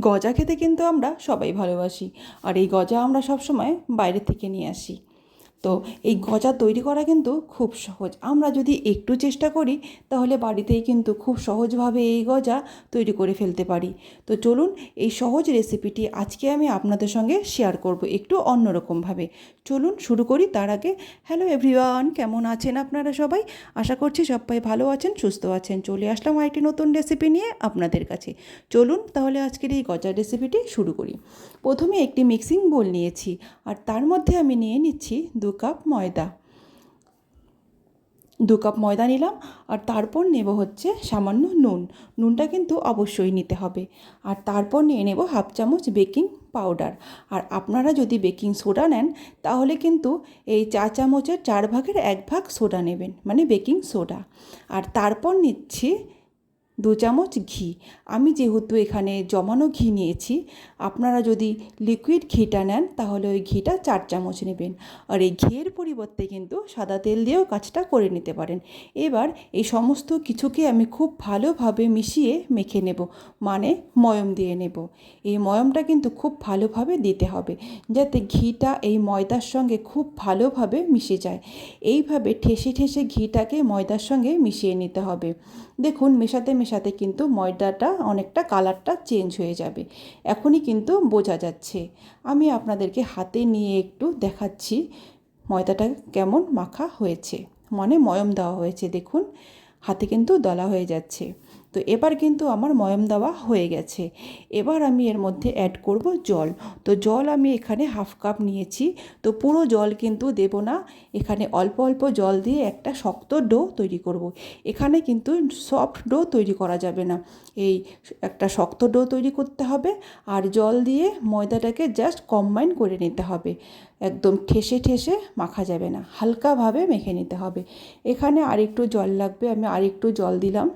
গজা খেতে কিন্তু আমরা সবাই ভালোবাসি। আর এই গজা আমরা সবসময় বাইরে থেকে নিয়ে আসি। তো এই গজা তৈরি করা কিন্তু খুব সহজ। আমরা যদি একটু চেষ্টা করি, তাহলে বাড়িতেই কিন্তু খুব সহজভাবে এই গজা তৈরি করে ফেলতে পারি। তো চলুন এই সহজ রেসিপিটি আজকে আমি আপনাদের সঙ্গে শেয়ার করব একটু অন্যরকমভাবে। চলুন শুরু করি তার আগে। হ্যালো এভরিওয়ান কেমন আছেন আপনারা সবাই? আশা করছি সবাই ভালো আছেন, সুস্থ আছেন। চলে আসলাম আরেকটি নতুন রেসিপি নিয়ে আপনাদের কাছে। চলুন তাহলে আজকের এই গজার রেসিপিটি শুরু করি। প্রথমে একটি মিক্সিং বোল নিয়েছি, আর তার মধ্যে আমি নিয়ে নিচ্ছি দু কাপ ময়দা। দু কাপ ময়দা নিলাম আর তারপর নেব হচ্ছে সামান্য নুন। নুনটা কিন্তু অবশ্যই নিতে হবে। আর তারপর নিয়ে নেব হাফ চামচ বেকিং পাউডার। আর আপনারা যদি বেকিং সোডা নেন, তাহলে কিন্তু এই চা চামচের চার ভাগের এক ভাগ সোডা নেবেন মানে বেকিং সোডা। আর তারপর নিচ্ছি দু চামচ ঘি। আমি যেহেতু এখানে জমানো ঘি নিয়েছি, আপনারা যদি লিকুইড ঘিটা নেন, তাহলে ওই ঘিটা চার চামচ নেবেন। আর এই ঘিয়ের পরিবর্তে কিন্তু সাদা তেল দিয়েও কাজটা করে নিতে পারেন। এবার এই সমস্ত কিছুকে আমি খুব ভালোভাবে মিশিয়ে মেখে নেব মানে ময়ম দিয়ে নেব। এই ময়মটা কিন্তু খুব ভালোভাবে দিতে হবে, যাতে ঘিটা এই ময়দার সঙ্গে খুব ভালোভাবে মিশে যায়। এইভাবে ঠেসে ঠেসে ঘিটাকে ময়দার সঙ্গে মিশিয়ে নিতে হবে। দেখুন, মেশাতে মেশাতে কিন্তু ময়দাটা অনেকটা কালারটা চেঞ্জ হয়ে যাবে। এখনই কিন্তু বোঝা যাচ্ছে। আমি আপনাদেরকে হাতে নিয়ে একটু দেখাচ্ছি ময়দাটা কেমন মাখা হয়েছে। মানে ময়ম দেওয়া হয়েছে, দেখুন। হাতে কিন্তু দলা হয়ে যাচ্ছে। তো এবার কিন্তু আমার ময়ম দেওয়া হয়ে গেছে। এবার আমি এর মধ্যে অ্যাড করব জল। তো জল আমি এখানে হাফ কাপ নিয়েছি। তো পুরো জল কিন্তু দেব না। এখানে অল্প অল্প জল দিয়ে একটা শক্ত ডো তৈরি করব। এখানে কিন্তু সফট ডো তৈরি করা যাবে না। এই একটা শক্ত ডো তৈরি করতে হবে আর জল দিয়ে ময়দাটাকে জাস্ট কম্বাইন করে নিতে হবে। একদম ঠেসে ঠেসে মাখা যাবে না। হালকাভাবে মেখে নিতে হবে। এখানে আরেকটু জল লাগবে। আমি আরেকটু জল দিলাম।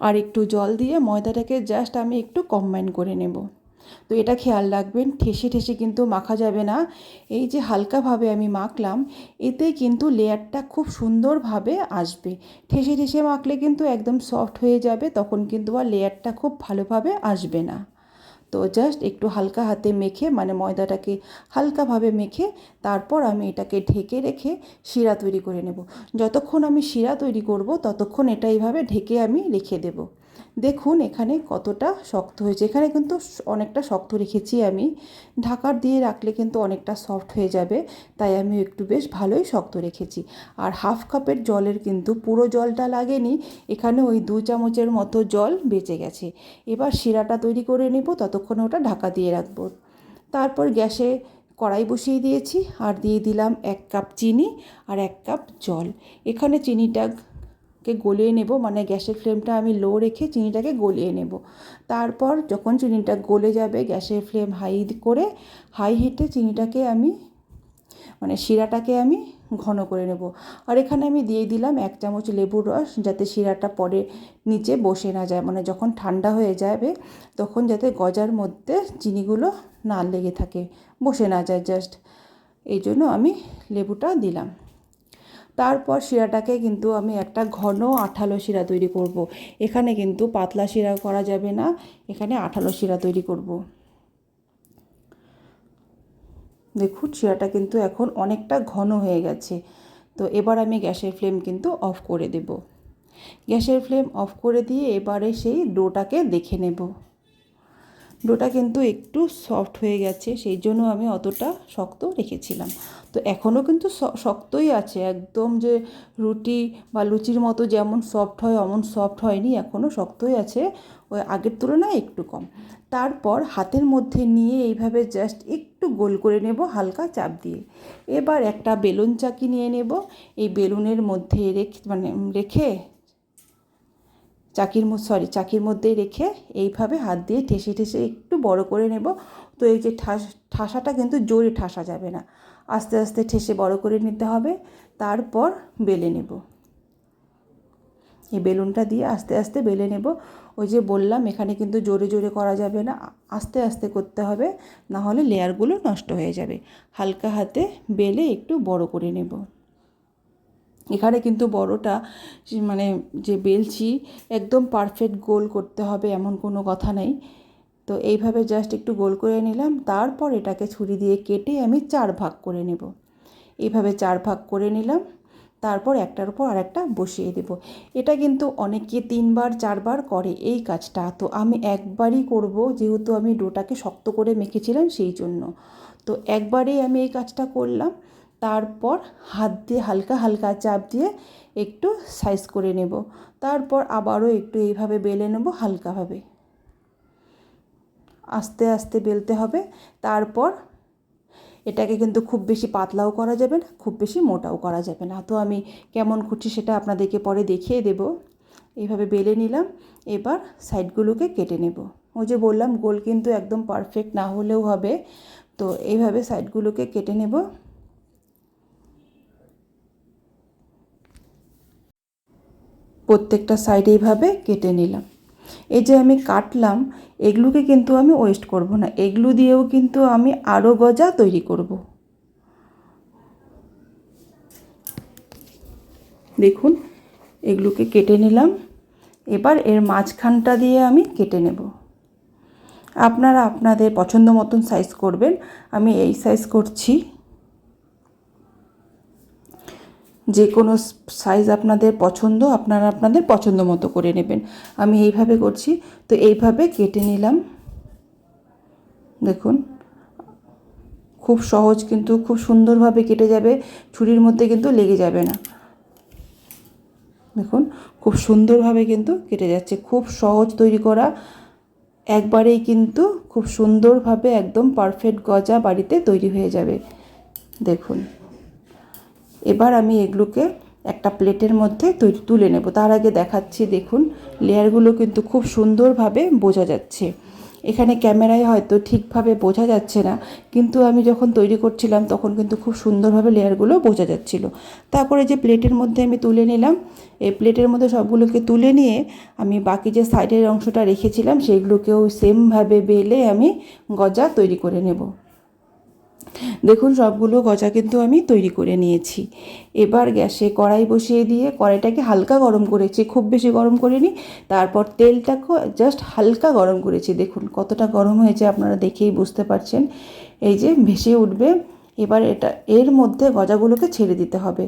আর একটু জল দিয়ে ময়দাটাকে জাস্ট আমি একটু কম্বাইন করে নেব। তো এটা খেয়াল রাখবেন, ঠেসে ঠেসে কিন্তু মাখা যাবে না। এই যে হালকাভাবে আমি মাখলাম, এতে কিন্তু লেয়ারটা খুব সুন্দরভাবে আসবে। ঠেসে ঠেসে মাখলে কিন্তু একদম সফট হয়ে যাবে, তখন কিন্তু আর লেয়ারটা খুব ভালোভাবে আসবে না। তো জাস্ট একটু হালকা হাতে মেখে মানে ময়দাটাকে হালকাভাবে মেখে, তারপর আমি এটাকে ঢেকে রেখে শিরা তৈরি করে নেব। যতক্ষণ আমি শিরা তৈরি করব, ততক্ষণ এটা এইভাবে ঢেকে আমি রেখে দেবো। দেখুন এখানে কতটা শক্ত হয়েছে। এখানে কিন্তু অনেকটা শক্ত রেখেছি আমি। ঢাকার দিয়ে রাখলে কিন্তু অনেকটা সফট হয়ে যাবে, তাই আমি একটু বেশ ভালোই শক্ত রেখেছি। আর হাফ কাপের জলের কিন্তু পুরো জলটা লাগেনি, এখানে ওই দু চামচের মতো জল বেঁচে গেছে। এবার শিরাটা তৈরি করে নেব, ততক্ষণে ওটা ঢাকা দিয়ে রাখব। তারপর গ্যাসে কড়াই বসিয়ে দিয়েছি, আর দিয়ে দিলাম এক কাপ চিনি আর এক কাপ জল। এখানে চিনিটা কে গলিয়ে নেব মানে গ্যাসের ফ্লেমটা আমি লো রেখে চিনিটাকে গলিয়ে নেব। তারপর যখন চিনিটা গলে যাবে গ্যাসের ফ্লেম হাই করে, হাই হিটে চিনিটাকে আমি মানে শিরাটাকে আমি ঘন করে নেব। আর এখানে আমি দিয়ে দিলাম এক চামচ লেবুর রস, যাতে শিরাটা পরে নিচে বসে না যায়। মানে যখন ঠান্ডা হয়ে যাবে, তখন যাতে গজার মধ্যে চিনিগুলো না লেগে থাকে, বসে না যায়, জাস্ট। এই জন্য আমি লেবুটা দিলাম। তারপর শিরাটাকে কিন্তু আমি একটা ঘন আঠালো শিরা তৈরি করব। এখানে কিন্তু পাতলা শিরা করা যাবে না, এখানে আঠালো শিরা তৈরি করব। দেখুন, শিরাটা কিন্তু এখন অনেকটা ঘন হয়ে গেছে তো এবার আমি গ্যাসের ফ্লেম কিন্তু অফ করে দেব গ্যাসের ফ্লেম অফ করে দিয়ে এবারে সেই ডোটাকে দেখে নেব ডোটা কিন্তু একটু সফট হয়ে গেছে, সেই জন্য আমি অতটা শক্ত রেখেছিলাম তো এখনও কিন্তু শক্তই আছে। একদম যে রুটি বা লুচির মতো যেমন সফট হয়, অমন সফট হয়নি এখনও শক্তই আছে। ওই আগের তুলনায় একটু কম। তারপর হাতের মধ্যে নিয়ে এইভাবে জাস্ট একটু গোল করে নেব, হালকা চাপ দিয়ে। এবার একটা বেলুন চাকি নিয়ে নেব। এই বেলুনের মধ্যে রেখে মানে রেখে চাকির সরি চাকির মধ্যে রেখে এইভাবে হাত দিয়ে ঠেসে ঠেসে একটু বড় করে নেব। তো এই যে ঠাস, ঠাসাটা কিন্তু জোরে ঠাসা যাবে না। আস্তে আস্তে ঠেসে বড় করে নিতে হবে, তারপর বেলে নেব। এই বেলুনটা দিয়ে আস্তে আস্তে বেলে নেব। ওই যে বললাম, এখানে কিন্তু জোরে জোরে করা যাবে না, আস্তে আস্তে করতে হবে, না হলে লেয়ারগুলো নষ্ট হয়ে যাবে। হালকা হাতে বেলে একটু বড় করে নেব। এখানে কিন্তু বড়টা মানে যে বেলছি, একদম পারফেক্ট গোল করতে হবে, এমন কোনো কথা নেই। তো এইভাবে জাস্ট একটু গোল করে নিলাম, তারপর এটাকে ছুরি দিয়ে কেটে আমি চার ভাগ করে নেব। এইভাবে চার ভাগ করে নিলাম, তারপর একটার উপর আরেকটা বসিয়ে দেব। এটা কিন্তু অনেকে তিনবার, চারবার করে এই কাজটা, তো আমি একবারই করব যেহেতু আমি ডোটাকে শক্ত করে মেখেছিলাম সেই জন্য। তো একবারেই আমি এই কাজটা করলাম, তারপর হাত দিয়ে হালকা হালকা চাপ দিয়ে একটু সাইজ করে নেব। তারপর আবারও একটু এইভাবে বেলে নেব হালকাভাবে। আস্তে আস্তে বেলতে হবে। তারপর এটাকে কিন্তু খুব বেশি পাতলাও করা যাবে না, খুব বেশি মোটাও করা যাবে না। তো আমি কেমন করছি সেটা আপনাদেরকে পরে দেখিয়ে দেব। এইভাবে বেলে নিলাম, এবার সাইডগুলোকে কেটে নেব। ওই যে বললাম, গোল কিন্তু একদম পারফেক্ট না হলেও হবে। তো এইভাবে সাইডগুলোকে কেটে নেব। প্রত্যেকটা সাইড এইভাবে কেটে নিলাম। এই যে আমি কাটলাম, এগুলোকে কিন্তু আমি ওয়েস্ট করব না। এগুলো দিয়েও কিন্তু আমি আরও গজা তৈরি করব। দেখুন, এগুলোকে কেটে নিলাম। এবার এর মাঝখানটা দিয়ে আমি কেটে নেব। আপনারা আপনাদের পছন্দ মতন সাইজ করবেন। আমি এই সাইজ করছি। যে কোনো সাইজ আপনাদের পছন্দ, আপনারা আপনাদের পছন্দ মতো করে নেবেন। আমি এইভাবে করছি। তো এইভাবে কেটে নিলাম। দেখুন, খুব সহজ কিন্তু, খুব সুন্দরভাবে কেটে যাবে। ছুরির মধ্যে কিন্তু লেগে যাবে না। দেখুন, খুব সুন্দরভাবে কিন্তু কেটে যাচ্ছে। খুব সহজ তৈরি করা। একবারেই কিন্তু খুব সুন্দরভাবে একদম পারফেক্ট গজা বাড়িতে তৈরি হয়ে যাবে। দেখুন। এবার আমি এগুলোকে একটা প্লেটের মধ্যে তুলে নেব। তার আগে দেখাচ্ছি, দেখুন, লেয়ারগুলো কিন্তু খুব সুন্দরভাবে বোঝা যাচ্ছে। এখানে ক্যামেরায় হয়তো ঠিকভাবে বোঝা যাচ্ছে না, কিন্তু আমি যখন তৈরি করছিলাম তখন কিন্তু খুব সুন্দরভাবে লেয়ারগুলো বোঝা যাচ্ছিল। তারপরে যে প্লেটের মধ্যে আমি তুলে নিলাম, এই প্লেটের মধ্যে সবগুলোকে তুলে নিয়ে আমি বাকি যে সাইডের অংশটা রেখেছিলাম, সেগুলোকেও সেমভাবে বেলে আমি গজা তৈরি করে নেব। দেখুন, সবগুলো গজা কিন্তু আমি তৈরি করে নিয়েছি। এবার গ্যাসে কড়াই বসিয়ে দিয়ে কড়াইটাকে হালকা গরম করেছি, খুব বেশি গরম করিনি। তারপর তেলটাকেও জাস্ট হালকা গরম করেছি। দেখুন, কতটা গরম হয়েছে, আপনারা দেখেই বুঝতে পারছেন। এই যে ভেসে উঠবে, এবার এটা, এর মধ্যে গজাগুলোকে ছেড়ে দিতে হবে।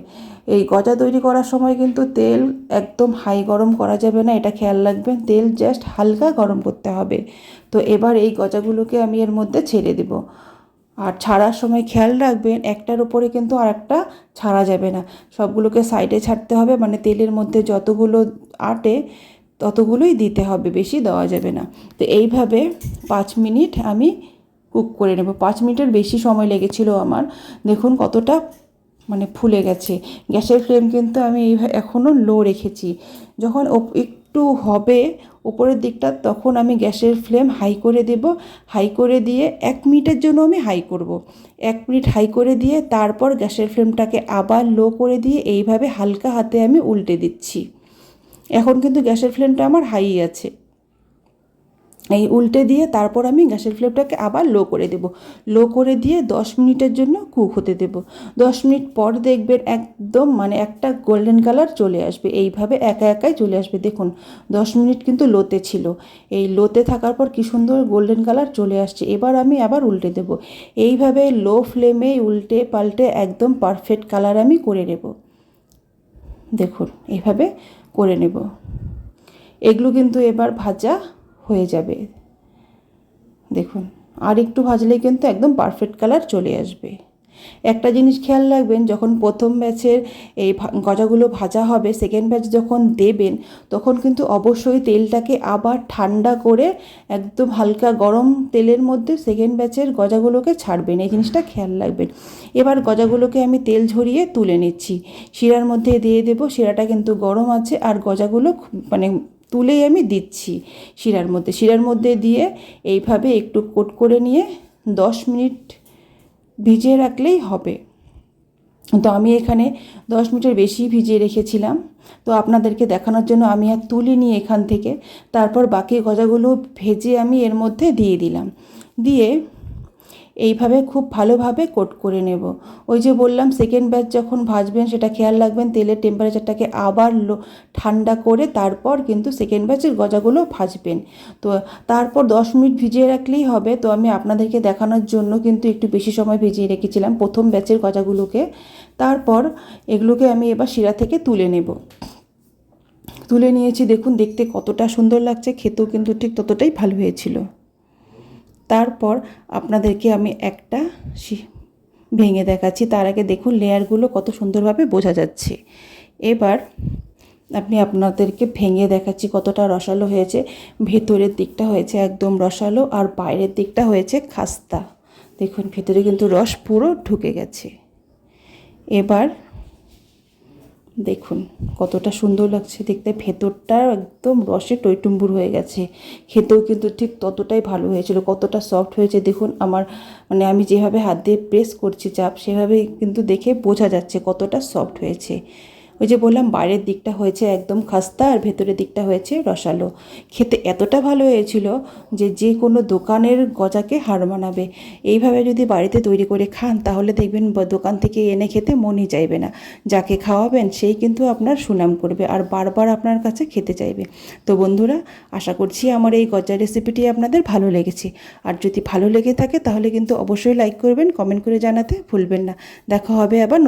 এই গজা তৈরি করার সময় কিন্তু তেল একদম হাই গরম করা যাবে না, এটা খেয়াল রাখবেন। তেল জাস্ট হালকা গরম করতে হবে। তো এবার এই গজাগুলোকে আমি এর মধ্যে ছেড়ে দেবো। আর ছাড়ার সময় খেয়াল রাখবেন, একটার উপরে কিন্তু আর একটা ছাড়া যাবে না। সবগুলোকে সাইডে ছাড়তে হবে মানে তেলের মধ্যে যতগুলো আটে ততগুলোই দিতে হবে, বেশি দেওয়া যাবে না। তো এইভাবে পাঁচ মিনিট আমি কুক করে নেব। পাঁচ মিনিটের বেশি সময় লেগেছিল আমার। দেখুন কতটা মানে ফুলে গেছে। গ্যাসের ফ্লেম কিন্তু আমি এখনও লো রেখেছি। যখন একটু হবে উপরের দিকটা, তখন আমি গ্যাসের ফ্লেম হাই করে দেব। হাই করে দিয়ে এক মিনিটের জন্য আমি হাই করব। এক মিনিট হাই করে দিয়ে তারপর গ্যাসের ফ্লেমটাকে আবার লো করে দিয়ে এইভাবে হালকা হাতে আমি উল্টে দিচ্ছি। এখন কিন্তু গ্যাসের ফ্লেমটা আমার হাই আছে। এই উল্টে দিয়ে তারপর আমি গ্যাসের ফ্লেমটাকে আবার লো করে দেব। লো করে দিয়ে দশ মিনিটের জন্য কুক হতে দেব। দশ মিনিট পর দেখবেন একদম মানে একটা গোল্ডেন কালার চলে আসবে। এইভাবে একা একাই চলে আসবে। দেখুন, দশ মিনিট কিন্তু লোতে ছিল। এই লোতে থাকার পর কী সুন্দর গোল্ডেন কালার চলে আসছে। এবার আমি আবার উল্টে দেব। এইভাবে লো ফ্লেমে উল্টে পাল্টে একদম পারফেক্ট কালার আমি করে নেব। দেখুন, এইভাবে করে নেব। এগুলো কিন্তু এবার ভাজা হয়ে যাবে। দেখুন আর একটু ভাজলেই কিন্তু একদম পারফেক্ট কালার চলে আসবে। একটা জিনিস খেয়াল রাখবেন, যখন প্রথম ব্যাচের এই গজাগুলো ভাজা হবে সেকেন্ড ব্যাচ যখন দেবেন, তখন কিন্তু অবশ্যই তেলটাকে আবার ঠান্ডা করে একদম হালকা গরম তেলের মধ্যে সেকেন্ড ব্যাচের গজাগুলোকে ছাড়বেন। এই জিনিসটা খেয়াল রাখবেন। এবার গজাগুলোকে আমি তেল ঝরিয়ে তুলে নিচ্ছি। শিরার মধ্যে দিয়ে দেবো, শিরাটা কিন্তু গরম আছে আর গজাগুলো মানে তুলেই আমি দিচ্ছি শিরার মধ্যে। শিরার মধ্যে দিয়ে এইভাবে একটু কোট করে নিয়ে দশ মিনিট ভিজিয়ে রাখলেই হবে। তো আমি এখানে দশ মিনিটের বেশি ভিজিয়ে রেখেছিলাম। তো আপনাদেরকে দেখানোর জন্য আমি আর তুলি তুলিনি এখান থেকে। তারপর বাকি গজাগুলো ভেজে আমি এর মধ্যে দিয়ে দিলাম। দিয়ে এইভাবে খুব ভালোভাবে কোট করে নেব। ওই যে বললাম সেকেন্ড ব্যাচ যখন ভাজবেন, সেটা খেয়াল রাখবেন, তেলের টেম্পারেচারটাকে আবার লো, ঠান্ডা করে তারপর কিন্তু সেকেন্ড ব্যাচের গজাগুলো ভাজবেন। তো তারপর দশ মিনিট ভিজিয়ে রাখলেই হবে। তো আমি আপনাদেরকে দেখানোর জন্য কিন্তু একটু বেশি সময় ভিজিয়ে রেখেছিলাম প্রথম ব্যাচের গজাগুলোকে। তারপর এগুলোকে আমি এবার শিরা থেকে তুলে নেব। তুলে নিয়েছি, দেখুন, দেখতে কতটা সুন্দর লাগছে, খেতেও কিন্তু ঠিক ততটাই ভালো হয়েছিল। তারপর আপনাদেরকে আমি একটা ভেঙে দেখাচ্ছি। তার আগে দেখুন লেয়ারগুলো কত সুন্দরভাবে বোঝা যাচ্ছে। এবার আপনি আপনাদেরকে ভেঙে দেখাচ্ছি কতটা রসালো হয়েছে। ভেতরের দিকটা হয়েছে একদম রসালো আর বাইরের দিকটা হয়েছে খাস্তা। দেখুন, ভেতরে কিন্তু রস পুরো ঢুকে গেছে। এবার দেখুন, কতটা সুন্দর লাগছে দেখতে। ভেতরটা একদম রসে টইটুম্বুর হয়ে গেছে। খেতেও কিন্তু ঠিক ততটাই ভালো হয়েছিল, কতটা সফট হয়েছে। দেখুন, আমার মানে আমি যেভাবে হাত দিয়ে প্রেস করছি চাপ সেভাবে কিন্তু দেখে বোঝা যাচ্ছে কতটা সফট হয়েছে। ওই যে বললাম, বাইরের দিকটা হয়েছে একদম খাস্তা আর ভেতরের দিকটা হয়েছে রসালো। খেতে এতটা ভালো হয়েছিল যে যে কোনো দোকানের গজাকে হার মানাবে। এইভাবে যদি বাড়িতে তৈরি করে খান, তাহলে দেখবেন দোকান থেকে এনে খেতে মনই চাইবে না। যাকে খাওয়াবেন, সেই কিন্তু আপনার সুনাম করবে আর বারবার আপনার কাছে খেতে চাইবে। তো বন্ধুরা, আশা করছি আমার এই গজা রেসিপিটি আপনাদের ভালো লেগেছে। আর যদি ভালো লেগে থাকে, তাহলে কিন্তু অবশ্যই লাইক করবেন, কমেন্ট করে জানাতে ভুলবেন না। দেখা হবে আবার